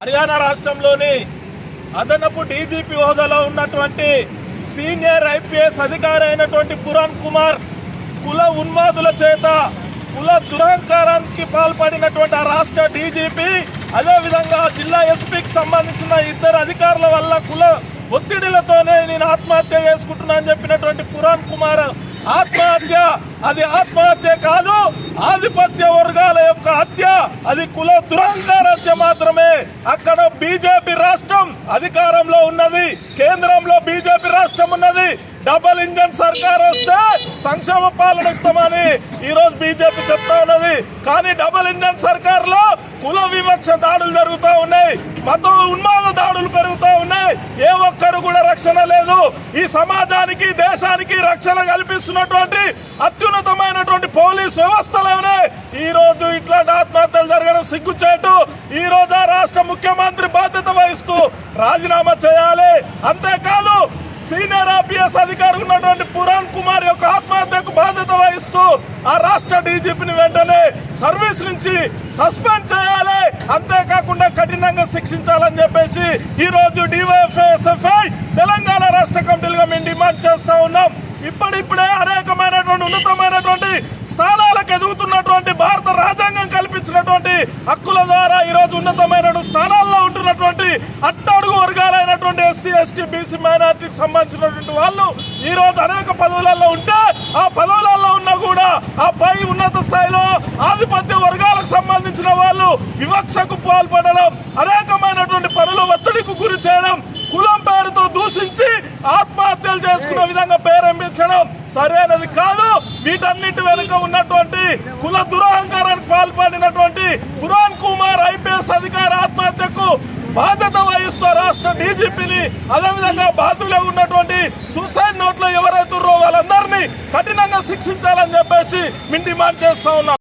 హర్యానా రాష్ట్రంలోని అదనపు డీజీపీ హోదాలో ఉన్నటువంటి సీనియర్ ఐపీఎస్ అధికారి అయినటువంటి పురాణ్ కుమార్ కుల ఉన్మాదుల చేత కుల దురహంకారానికి పాల్పడినటువంటి ఆ రాష్ట్ర డీజీపీ అదేవిధంగా జిల్లా ఎస్పీకి సంబంధించిన ఇద్దరు అధికారుల వల్ల కుల ఒత్తిడిలతోనే నేను ఆత్మహత్య చేసుకుంటున్నా అని చెప్పినటువంటి పురాణ్ కుమార్ ఆత్మహత్య అది ఆత్మహత్య కాదు ఆధిపత్య వర్గాల యొక్క హత్య. అది కుల దురంకార హత్య మాత్రమే. అక్కడ బీజేపీ రాష్ట్రం అధికారంలో ఉన్నది. కేంద్రంలో బీజేపీ రాష్ట్రం ఉన్నది. డబల్ ఇంజన్ సర్కార్ వస్తే సంక్షేమ పాలన ఇస్తామని ఈ రోజు బీజేపీ చెప్తా ఉన్నది. కానీ డబల్ ఇంజన్ సర్కార్లో కుల వివక్ష దాడులు జరుగుతూ ఉన్నాయి. మత ఉన్మాద దాడులు పెరుగుతూ ఉన్నాయి ఏ ఒక్కరు కూడా రక్షణ లేదు. ఈ సమాజానికి దేశానికి రక్షణ కల్పిస్తున్నటువంటి అత్యున్నతమైనటువంటి పోలీస్ వ్యవస్థలోనే ఈ రోజు ఇట్లాంటి ఆత్మహత్యలు జరగడం సిగ్గుచేటు. ఈ రోజు ఆ రాష్ట్ర ముఖ్యమంత్రి బాధ్యత వహిస్తూ రాజీనామా చేయాలి. అంతేకాదు సీనియర్ ఐపీఎస్ అధికారి ఉన్నటువంటి పురాణ్ కుమార్ యొక్క ఆత్మహత్యకు బాధ్యత వహిస్తూ ఆ రాష్ట్ర డీజీపీని వెంటనే సర్వీస్ నుంచి సస్పెండ్ చేయాలి. అంతేకాకుండా కఠినంగా శిక్షించాలని చెప్పేసి ఈ రోజు డివైఎఫ్ఐ తెలంగాణ రాష్ట్ర కమిటీలుగా మేము డిమాండ్ చేస్తా ఉన్నాం ఇప్పుడిప్పుడే అనేకమైనటువంటి ఉన్నతమైనటువంటి స్థానాలకు ఎదుగుతున్నటువంటి భారత రాజ్యాంగం కల్పించినటువంటి హక్కుల ద్వారా ఈ రోజు ఉన్నతమైనటువంటి స్థానాల్లో ఉంటున్నటువంటి అట్టడుగు వర్గాలైనటువంటి ఎస్సీ ఎస్టీ బీసీ మైనార్టీకి సంబంధించినటువంటి వాళ్ళు ఈ రోజు అనేక పదవులలో ఉంటే ఆ పదవులలో ఉన్నా కూడా ఆ పై ఉన్నత స్థాయిలో ఆధిపత్య వర్గాలకు సంబంధించిన వాళ్ళు వివక్షకు పాల్పడడం అనేకమైనటువంటి పనుల ఒత్తిడికి గురి చేయడం కులం పేరుతో దూషించి ఆత్మహత్యలు చేసుకునే విధంగా పేరెంపించడం సరైనది కాదు వీటన్నిటి వెనుక ఉన్నటువంటి కుల దురహంకారానికి పాల్పడినటువంటి పురాణ్ కుమార్ ఐపీఎస్ అధికారి ఆత్మహత్యకు బాధ్యత వహిస్తూ రాష్ట్ర డీజీపీని అదేవిధంగా బాధ్యులే ఉన్నటువంటి సూసైడ్ నోట్లో ఎవరైతే వాళ్ళందరినీ కఠినంగా శిక్షించాలని చెప్పేసి మేము డిమాండ్ చేస్తా ఉన్నాం.